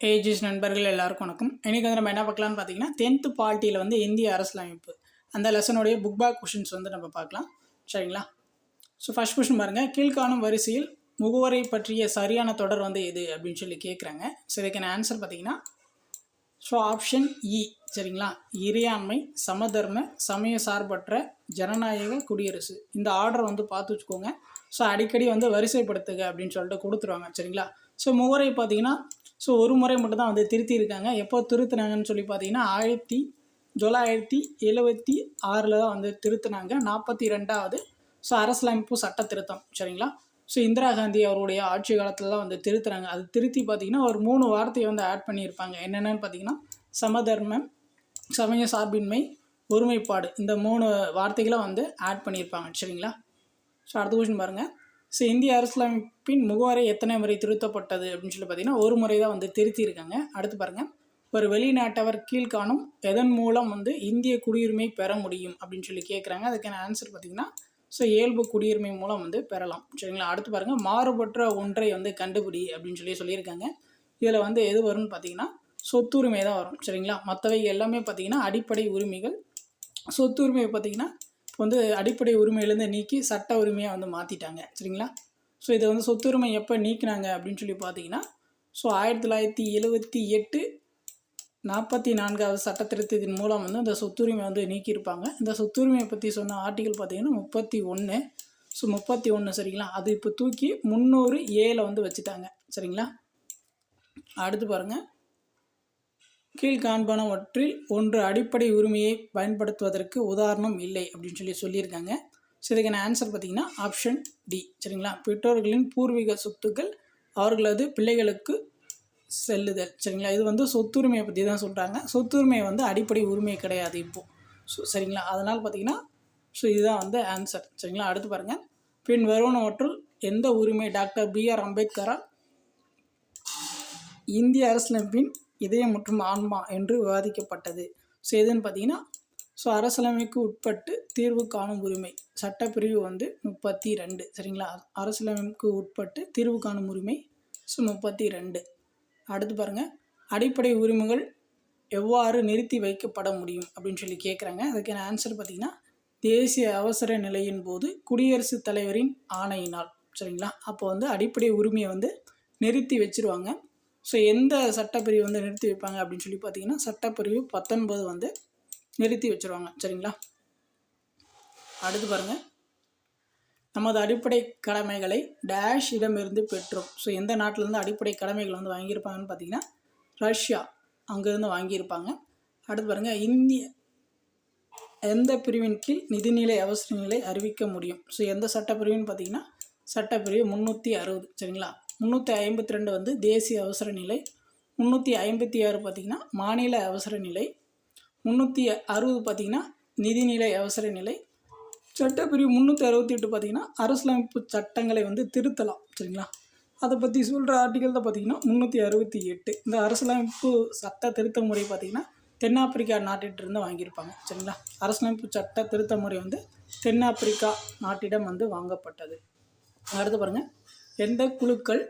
Age is நண்பர்கள் எல்லாருக்கும் வணக்கம். இன்றைக்கி வந்து நம்ம என்ன பார்க்கலாம்னு பார்த்தீங்கன்னா டென்த்து பால்ட்டியில் வந்து இந்திய அரசியலமைப்பு அந்த லெசனுடைய புக் பேக் கொஷின்ஸ் வந்து நம்ம பார்க்கலாம். சரிங்களா? ஸோ ஃபர்ஸ்ட் கொஷின் பாருங்கள் கீழ்காணும் வரிசையில் முகவரை பற்றிய சரியான தொடர் வந்து எது அப்படின்னு சொல்லி கேட்குறாங்க ஸோ இதுக்கான ஆன்சர் பார்த்தீங்கன்னா ஸோ ஆப்ஷன் இ சரிங்களா? இறையாண்மை சமதர்ம சமய சார்பற்ற ஜனநாயக குடியரசு. இந்த ஆர்டர் வந்து பார்த்து வச்சுக்கோங்க. ஸோ அடிக்கடி வந்து வரிசைப்படுத்துக அப்படின்னு சொல்லிட்டு கொடுத்துருவாங்க சரிங்களா? ஸோ முகரை பார்த்தீங்கன்னா ஸோ ஒரு முறை மட்டும் தான் வந்து திருத்தியிருக்காங்க. எப்போ திருத்தினாங்கன்னு சொல்லி பார்த்தீங்கன்னா ஆயிரத்தி தொள்ளாயிரத்தி எழுபத்தி ஆறில் தான் வந்து திருத்தினாங்க. நாற்பத்தி ரெண்டாவது ஸோ அரசியலமைப்பு சட்ட திருத்தம் சரிங்களா? ஸோ இந்திரா காந்தி அவருடைய ஆட்சி காலத்தில் தான் வந்து திருத்துறாங்க அது திருத்தி பார்த்தீங்கன்னா ஒரு மூணு வார்த்தையை வந்து ஆட் பண்ணியிருப்பாங்க. என்னென்னு பார்த்தீங்கன்னா சமதர்மம் சமய சார்பின்மை ஒருமைப்பாடு இந்த மூணு வார்த்தைகளை வந்து ஆட் பண்ணியிருப்பாங்க சரிங்களா? ஸோ அடுத்த கொஸ்டின் பாருங்கள் ஸோ இந்திய அரசியலமைப்பின் முகவரை எத்தனை முறை திருத்தப்பட்டது அப்படின்னு சொல்லி பார்த்தீங்கன்னா ஒரு முறை தான் வந்து திருத்தியிருக்காங்க. அடுத்து பாருங்கள் ஒரு வெளிநாட்டவர் கீழ்காணும் எதன் மூலம் வந்து இந்திய குடியுரிமை பெற முடியும் அப்படின்னு சொல்லி கேட்குறாங்க அதுக்கான ஆன்சர் பார்த்தீங்கன்னா ஸோ இயல்பு குடியுரிமை மூலம் வந்து பெறலாம். சரிங்களா? அடுத்து பாருங்கள் மாறுபட்ட ஒன்றை வந்து கண்டுபிடி அப்படின்னு சொல்லி சொல்லியிருக்காங்க. இதில் வந்து எது வரும்னு பார்த்தீங்கன்னா சொத்துரிமை தான் வரும். சரிங்களா? மற்றவை எல்லாமே பார்த்தீங்கன்னா அடிப்படை உரிமைகள். சொத்துரிமையை பார்த்தீங்கன்னா வந்து அடிப்படை உரிமையிலேருந்து நீக்கி சட்ட உரிமையாக வந்து மாற்றிட்டாங்க சரிங்களா? ஸோ இதை வந்து சொத்துரிமை எப்போ நீக்கினாங்க அப்படின்னு சொல்லி பார்த்தீங்கன்னா ஸோ ஆயிரத்தி தொள்ளாயிரத்தி எழுபத்தி எட்டு நாற்பத்தி நான்காவது சட்ட திருத்தத்தின் மூலம் வந்து இந்த சொத்துரிமை வந்து நீக்கியிருப்பாங்க. இந்த சொத்துரிமையை பற்றி சொன்ன ஆர்டிகல் பார்த்தீங்கன்னா முப்பத்தி ஒன்று ஸோ முப்பத்தி ஒன்று சரிங்களா? அது இப்போ தூக்கி முந்நூறு ஏழை வந்து வச்சுட்டாங்க. சரிங்களா? அடுத்து பாருங்கள் கீழ்காண்பனவற்றில் ஒன்று அடிப்படை உரிமையை பயன்படுத்துவதற்கு உதாரணம் இல்லை அப்படின்னு சொல்லி சொல்லியிருக்காங்க. ஸோ இதுக்கான ஆன்சர் பார்த்தீங்கன்னா ஆப்ஷன் டி சரிங்களா? பெற்றோர்களின் பூர்வீக சொத்துக்கள் அவர்களது பிள்ளைகளுக்கு செல்லுதல். சரிங்களா? இது வந்து சொத்துரிமையை பற்றி தான் சொல்கிறாங்க சொத்துரிமை வந்து அடிப்படை உரிமை கிடையாது இப்போது ஸோ சரிங்களா? அதனால் பார்த்தீங்கன்னா ஸோ இதுதான் வந்து ஆன்சர் சரிங்களா? அடுத்து பாருங்கள் பின் வருவனவற்றுள் எந்த உரிமை? டாக்டர் பி ஆர் அம்பேத்கரால் இந்திய அரசியலமைப்பின் இதயம் மற்றும் ஆன்மா என்று விவாதிக்கப்பட்டது. ஸோ எதுன்னு பார்த்தீங்கன்னா ஸோ அரசியலமைக்கு உட்பட்டு தீர்வு காணும் உரிமை. சட்டப்பிரிவு வந்து முப்பத்தி ரெண்டு சரிங்களா? அரசியலமைப்புக்கு உட்பட்டு தீர்வு காணும் உரிமை ஸோ முப்பத்தி ரெண்டு அடுத்து பாருங்கள் அடிப்படை உரிமைகள் எவ்வாறு நிறுத்தி வைக்கப்பட முடியும்? அப்படின்னு சொல்லி கேட்குறாங்க அதுக்கான ஆன்சர் பார்த்திங்கன்னா தேசிய அவசர நிலையின் போது குடியரசுத் தலைவரின் ஆணையினால். சரிங்களா? அப்போ வந்து அடிப்படை உரிமையை வந்து நிறுத்தி வச்சுருவாங்க. ஸோ எந்த சட்டப்பிரிவு வந்து நிறுத்தி வைப்பாங்க அப்படின்னு சொல்லி பார்த்தீங்கன்னா சட்டப்பிரிவு பத்தொன்பது வந்து நிறுத்தி வச்சுருவாங்க. சரிங்களா? அடுத்து பாருங்கள் நமது அடிப்படை கடமைகளை டேஷ் இடமிருந்து பெற்றோம். ஸோ எந்த நாட்டிலேருந்து அடிப்படை கடமைகள் வந்து வாங்கியிருப்பாங்கன்னு பார்த்தீங்கன்னா ரஷ்யா அங்கேருந்து வாங்கியிருப்பாங்க. அடுத்து பாருங்கள் இந்திய எந்த பிரிவின் கீழ் நிதிநிலை அவசர நிலை அறிவிக்க முடியும்? ஸோ எந்த சட்டப்பிரிவுன்னு பார்த்தீங்கன்னா சட்டப்பிரிவு முந்நூற்றி அறுபது. சரிங்களா? முந்நூற்றி ஐம்பத்தி ரெண்டு வந்து தேசிய அவசர நிலை. முந்நூற்றி ஐம்பத்தி ஆறு பார்த்திங்கன்னா மாநில அவசர நிலை. முந்நூற்றி அறுபது பார்த்திங்கன்னா நிதிநிலை அவசர நிலை. சட்டப்பிரிவு முந்நூற்றி அறுபத்தி எட்டு பார்த்திங்கன்னா அரசியலமைப்பு சட்டங்களை வந்து திருத்தலாம். சரிங்களா? அதை பற்றி சொல்கிற ஆர்டிகல் தான் பார்த்திங்கன்னா முந்நூற்றி அறுபத்தி எட்டு. இந்த அரசியலமைப்பு சட்ட திருத்த முறை பார்த்திங்கன்னா தென்னாப்பிரிக்கா நாட்டிட்டிருந்து வாங்கியிருப்பாங்க. சரிங்களா? அரசியலமைப்பு சட்ட திருத்த முறை வந்து தென்னாப்பிரிக்கா நாட்டிடம் வந்து வாங்கப்பட்டது. அடுத்து பாருங்கள் எந்த குழுக்கள்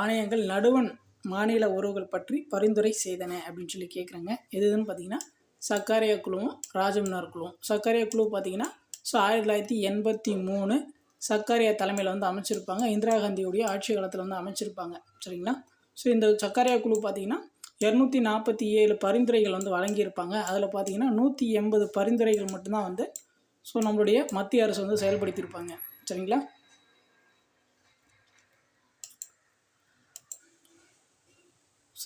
ஆணையங்கள் நடுவன் மாநில உறவுகள் பற்றி பரிந்துரை செய்தன அப்படின்னு சொல்லி கேட்குறாங்க எதுன்னு பார்த்தீங்கன்னா சர்க்காரியா குழுவும் ராஜமன்னார் குழுவும். சர்க்காரியா குழு பார்த்தீங்கன்னா ஸோ ஆயிரத்தி தொள்ளாயிரத்தி எண்பத்தி மூணு சர்க்காரியா தலைமையில் வந்து அமைச்சிருப்பாங்க. இந்திரா காந்தியுடைய ஆட்சி காலத்தில் வந்து அமைச்சிருப்பாங்க. சரிங்களா? ஸோ இந்த சர்க்காரியா குழு பார்த்தீங்கன்னா இரநூத்தி நாற்பத்தி ஏழு பரிந்துரைகள் வந்து வழங்கியிருப்பாங்க. அதில் பார்த்தீங்கன்னா நூற்றி எண்பது பரிந்துரைகள் மட்டும்தான் வந்து ஸோ நம்மளுடைய மத்திய அரசு வந்து செயல்படுத்தியிருப்பாங்க. சரிங்களா?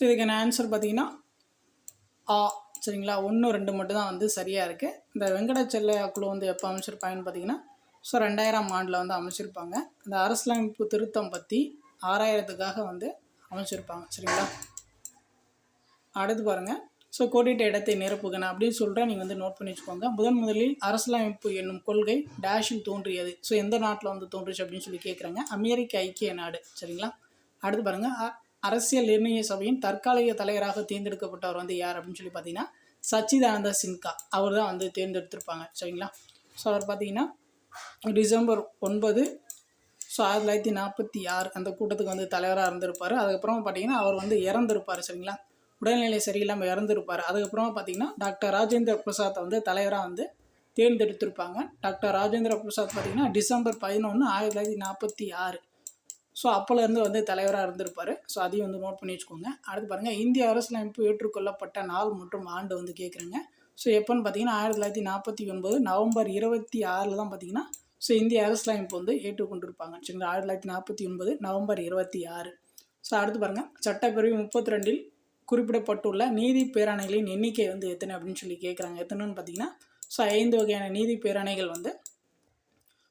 ஸோ இதுக்கான ஆன்சர் பார்த்தீங்கன்னா ஆ சரிங்களா? ஒன்று ரெண்டு மட்டும் தான் வந்து சரியாக இருக்குது இந்த வெங்கடாச்சல்ல குழு வந்து எப்போ அமைச்சிருப்பாங்கன்னு பார்த்தீங்கன்னா ஸோ ரெண்டாயிரம் ஆண்டில் வந்து அமைச்சிருப்பாங்க. இந்த அரசியலமைப்பு திருத்தம் பற்றி ஆறாயிரத்துக்காக வந்து அமைச்சிருப்பாங்க சரிங்களா? அடுத்து பாருங்கள் ஸோ கோடிட்ட இடத்தை நிரப்புகன அப்படின்னு சொல்கிறேன் நீங்கள் வந்து நோட் பண்ணி வச்சுக்கோங்க. முதன் முதலில் அரசியலமைப்பு என்னும் கொள்கை டேஷில் தோன்றியது. ஸோ எந்த நாட்டில் வந்து தோன்றுச்சு அப்படின்னு சொல்லி கேட்குறாங்க அமெரிக்க ஐக்கிய நாடு சரிங்களா? அடுத்து பாருங்கள் அரசியல் நிர்ணய சபையின் தற்காலிக தலைவராக தேர்ந்தெடுக்கப்பட்டவர் வந்து யார் அப்படின்னு சொல்லி பார்த்தீங்கன்னா சச்சிதானந்த சின்கா அவர் தான் வந்து தேர்ந்தெடுத்திருப்பாங்க. சரிங்களா? ஸோ அவர் பார்த்தீங்கன்னா டிசம்பர் ஒன்பது ஸோ ஆயிரத்தி தொள்ளாயிரத்தி நாற்பத்தி ஆறு அந்த கூட்டத்துக்கு வந்து தலைவராக இருந்திருப்பார். அதுக்கப்புறம் பார்த்தீங்கன்னா அவர் வந்து இறந்துருப்பார். சரிங்களா? உடல்நிலை சரியில்லாமல் இறந்துருப்பார். அதுக்கப்புறமா பார்த்தீங்கன்னா டாக்டர் ராஜேந்திர பிரசாத்தை வந்து தலைவராக வந்து தேர்ந்தெடுத்திருப்பாங்க. டாக்டர் ராஜேந்திர பிரசாத் பார்த்தீங்கன்னா டிசம்பர் பதினொன்று ஆயிரத்தி தொள்ளாயிரத்தி நாற்பத்தி ஆறு. ஸோ அப்போலேருந்து வந்து தலைவராக இருந்திருப்பார். ஸோ அதையும் வந்து நோட் பண்ணி வச்சுக்கோங்க. அடுத்து பாருங்கள் இந்திய அரசியலமைப்பு ஏற்றுக்கொள்ளப்பட்ட நாள் மற்றும் ஆண்டு வந்து கேட்குறேங்க ஸோ எப்போன்னு பார்த்தீங்கன்னா ஆயிரத்தி தொள்ளாயிரத்தி நாற்பத்தி ஒன்பது நவம்பர் இருபத்தி ஆறில் தான் பார்த்தீங்கன்னா ஸோ இந்திய அரசியலமைப்பு வந்து ஏற்றுக்கொண்டிருப்பாங்க. சரிங்களா ஆயிரத்தி தொள்ளாயிரத்தி நாற்பத்தி ஒன்பது நவம்பர் இருபத்தி ஆறு. ஸோ அடுத்து பாருங்கள் சட்டப்பிரிவு முப்பத்தி ரெண்டில் குறிப்பிடப்பட்டுள்ள நீதி பேராணைகளின் எண்ணிக்கை வந்து எத்தனை அப்படின்னு சொல்லி கேட்குறாங்க எத்தனைன்னு பார்த்தீங்கன்னா ஸோ ஐந்து வகையான நீதி பேராணைகள் வந்து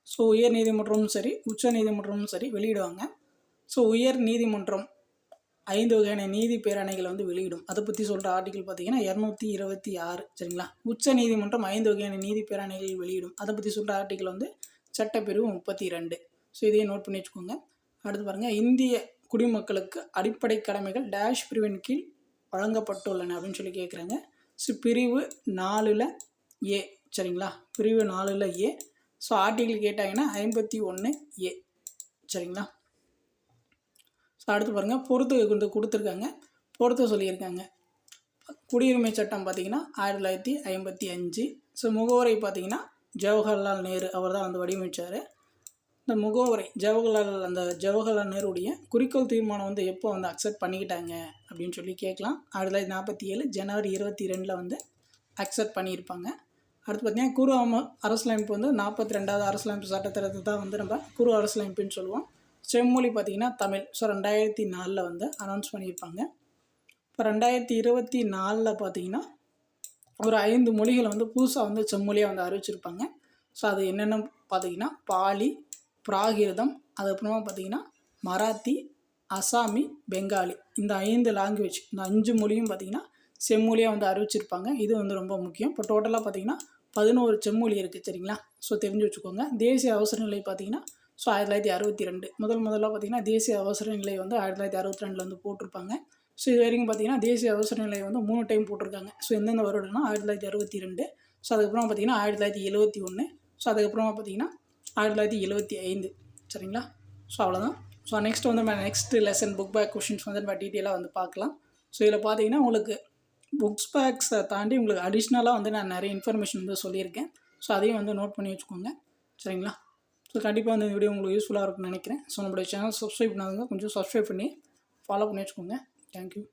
ஸோ உயர் நீதிமன்றமும் சரி உச்ச நீதிமன்றமும் சரி வெளியிடுவாங்க. ஸோ உயர் நீதிமன்றம் ஐந்து வகையான நீதி பேராணைகளை வந்து வெளியிடும். அதை பற்றி சொல்கிற ஆர்டிக்கல் பார்த்தீங்கன்னா இரநூத்தி இருபத்தி ஆறு சரிங்களா? உச்ச நீதிமன்றம் ஐந்து வகையான நீதி பேரணைகள் வெளியிடும். அதை பற்றி சொல்கிற ஆர்டிக்கல் வந்து சட்டப்பிரிவு முப்பத்தி ரெண்டு ஸோ இதையும் நோட் பண்ணி வச்சுக்கோங்க. அடுத்து பாருங்கள் இந்திய குடிமக்களுக்கு அடிப்படை கடமைகள் டேஷ் பிரிவின் கீழ் வழங்கப்பட்டுள்ளன அப்படின்னு சொல்லி கேட்குறாங்க ஸோ பிரிவு நாலில் ஏ சரிங்களா? பிரிவு நாலில் ஏ ஸோ ஆர்டிகிள் கேட்டாங்கன்னா ஐம்பத்தி ஒன்று ஏ சரிங்களா? அடுத்து பாருங்கள் பொறுத்து கொண்டு கொடுத்துருக்காங்க. பொறுத்து சொல்லியிருக்காங்க. குடியுரிமை சட்டம் பார்த்திங்கன்னா ஆயிரத்தி தொள்ளாயிரத்தி ஐம்பத்தி அஞ்சு. ஸோ முகவரை பார்த்திங்கன்னா ஜவஹர்லால் நேரு அவர் தான் வந்து வடிவமைச்சார். இந்த முகவரை ஜவஹர்லால் அந்த ஜவஹர்லால் நேருடைய குறிக்கோள் தீர்மானம் வந்து எப்போ வந்து அக்செப்ட் பண்ணிக்கிட்டாங்க அப்படின்னு சொல்லி கேட்கலாம். ஆயிரத்தி தொள்ளாயிரத்தி நாற்பத்தி ஏழு ஜனவரி இருபத்தி ரெண்டில் வந்து அக்செப்ட் பண்ணியிருப்பாங்க. அடுத்து பார்த்திங்கன்னா குரு அம அரசியலமைப்பு வந்து நாற்பத்தி ரெண்டாவது அரசியலமைப்பு சட்டத்திட்டத்தை தான் வந்து நம்ம குரு அரசியலமைப்புன்னு சொல்லுவோம். செம்மொழி பார்த்திங்கன்னா தமிழ். ஸோ ரெண்டாயிரத்தி நாலில் வந்து அனௌன்ஸ் பண்ணியிருப்பாங்க. இப்போ ரெண்டாயிரத்தி இருபத்தி நாலில் பார்த்தீங்கன்னா ஒரு ஐந்து மொழிகளை வந்து புதுசாக வந்து செம்மொழியாக வந்து அறிவிச்சிருப்பாங்க. ஸோ அது என்னென்ன பார்த்தீங்கன்னா பாலி பிராகிருதம் அதுக்கப்புறமா பார்த்தீங்கன்னா மராத்தி அசாமி பெங்காலி. இந்த ஐந்து லாங்குவேஜ் இந்த அஞ்சு மொழியும் பார்த்திங்கன்னா செம்மொழியாக வந்து அறிவிச்சிருப்பாங்க. இது வந்து ரொம்ப முக்கியம். இப்போ டோட்டலாக பார்த்தீங்கன்னா பதினோரு செம்மொழி இருக்குது சரிங்களா? ஸோ தெரிஞ்சு வச்சுக்கோங்க. தேசிய அவசர நிலை பார்த்தீங்கன்னா ஸோ ஆயிரத்தி தொள்ளாயிரத்தி அறுபத்தி ரெண்டு. முதல் முதல்ல பார்த்தீங்கன்னா தேசிய அவசர நிலை வந்து ஆயிரத்தி தொள்ளாயிரத்தி அறுபத்தி ரெண்டில் வந்து போட்டிருப்பாங்க. ஸோ இது வரைக்கும் பார்த்தீங்கன்னா தேசிய அவசர நிலை வந்து மூணு டைம் போட்டிருக்காங்க. ஸோ எந்தெந்த வருடம்னா ஆயிரத்தி தொள்ளாயிரத்தி அறுபத்தி ரெண்டு. ஸோ அதுக்கப்புறம் பார்த்தீங்கன்னா ஆயிரத்தி தொள்ளாயிரத்தி எழுபத்தி ஒன்று ஸோ அதுக்கப்புறமா பார்த்தீங்கன்னா ஆயிரத்தி தொள்ளாயிரத்தி எழுபத்தி ஐந்து. சரிங்களா? ஸோ அவ்வளோதான் ஸோ நெக்ஸ்ட் வந்து நம்ம next lesson book back questions வந்து நம்ம டீட்டெயிலாக வந்து பார்க்கலாம். ஸோ இதில் பார்த்தீங்கன்னா உங்களுக்கு புக்ஸ் பேக்ஸை தாண்டி உங்களுக்கு அடிஷ்னலாக வந்து நான் நிறைய இன்ஃபர்மேஷன் வந்து சொல்லியிருக்கேன். ஸோ அதையும் வந்து நோட் பண்ணி வச்சுக்கோங்க. சரிங்களா? ஸோ கண்டிப்பாக வந்து இந்த வீடியோ உங்களுக்கு யூஸ்ஃபுல்லாக இருக்கும்னு நினைக்கிறேன். ஸோ நம்மளுடைய சேனல் சப்ஸ்கிரைப் பண்ணாதுங்க கொஞ்சம் சப்ஸ்கிரைப் பண்ணி ஃபாலோ பண்ணி வச்சுக்கோங்க. தேங்க்யூ